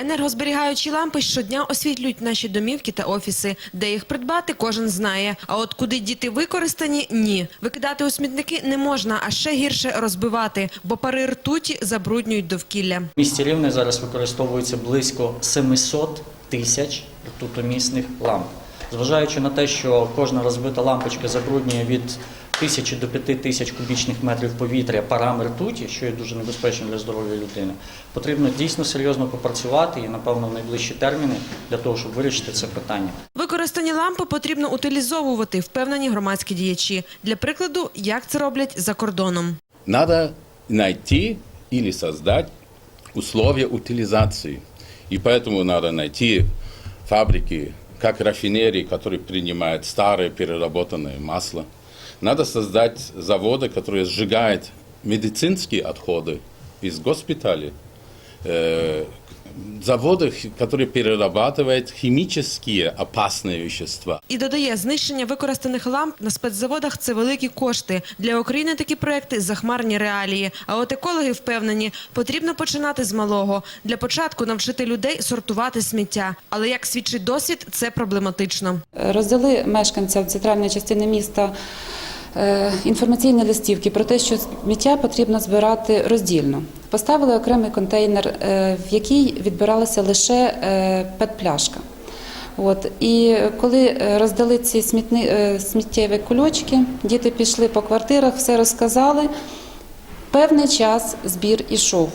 Енергозберігаючі лампи щодня освітлюють наші домівки та офіси. Де їх придбати, кожен знає. А от куди діти використані – ні. Викидати у смітники не можна, а ще гірше розбивати, бо пари ртуті забруднюють довкілля. В місті Рівне зараз використовується близько 700 тисяч ртутомісних ламп. Зважаючи на те, що кожна розбита лампочка забруднює від тисячі до п'яти тисяч кубічних метрів повітря парами ртуті, що є дуже небезпечним для здоров'я людини, потрібно дійсно серйозно попрацювати і, напевно, в найближчі терміни для того, щоб вирішити це питання. Використані лампи потрібно утилізовувати, впевнені громадські діячі. Для прикладу, як це роблять за кордоном. Надо найти или создать условия утилизации. И поэтому надо найти фабрики, как рафинерии, которые принимают старое переработанное масло. Надо создать заводы, которые сжигают медицинские отходы из госпиталей. Э, Заводы, которые перерабатывают химические опасные вещества. І додає, знищення використаних ламп на спецзаводах – це великі кошти. Для України такі проекти – захмарні реалії. А от екологи впевнені, потрібно починати з малого. Для початку навчити людей сортувати сміття. Але, як свідчить досвід, це проблематично. Роздали мешканцям центральної частини міста е, інформаційні листівки про те, що сміття потрібно збирати роздільно. Поставили окремий контейнер, е, в який відбиралася лише е, пет-пляшка. От і коли е, роздали ці смітни, е, сміттєві кульочки, діти пішли по квартирах, все розказали. Певний час збір ішов.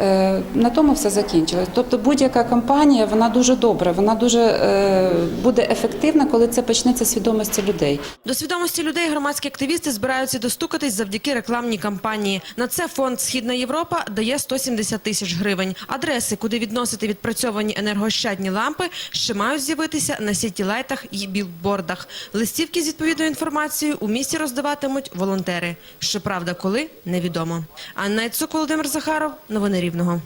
Е, На тому все закінчилось. Тобто будь-яка кампанія вона дуже добра, вона дуже е, буде ефективна, коли це почнеться свідомості людей. До свідомості людей громадські активісти збираються достукатись завдяки рекламній кампанії. На це фонд Східна Європа дає 170 тисяч гривень. Адреси, куди відносити відпрацьовані енергощадні лампи, ще мають з'явитися на сітілайтах і білбордах. Листівки з відповідною інформацією у місті роздаватимуть волонтери. Щоправда, коли невідомо. Анна Яцук, Володимир Захаров. Новини Рівного.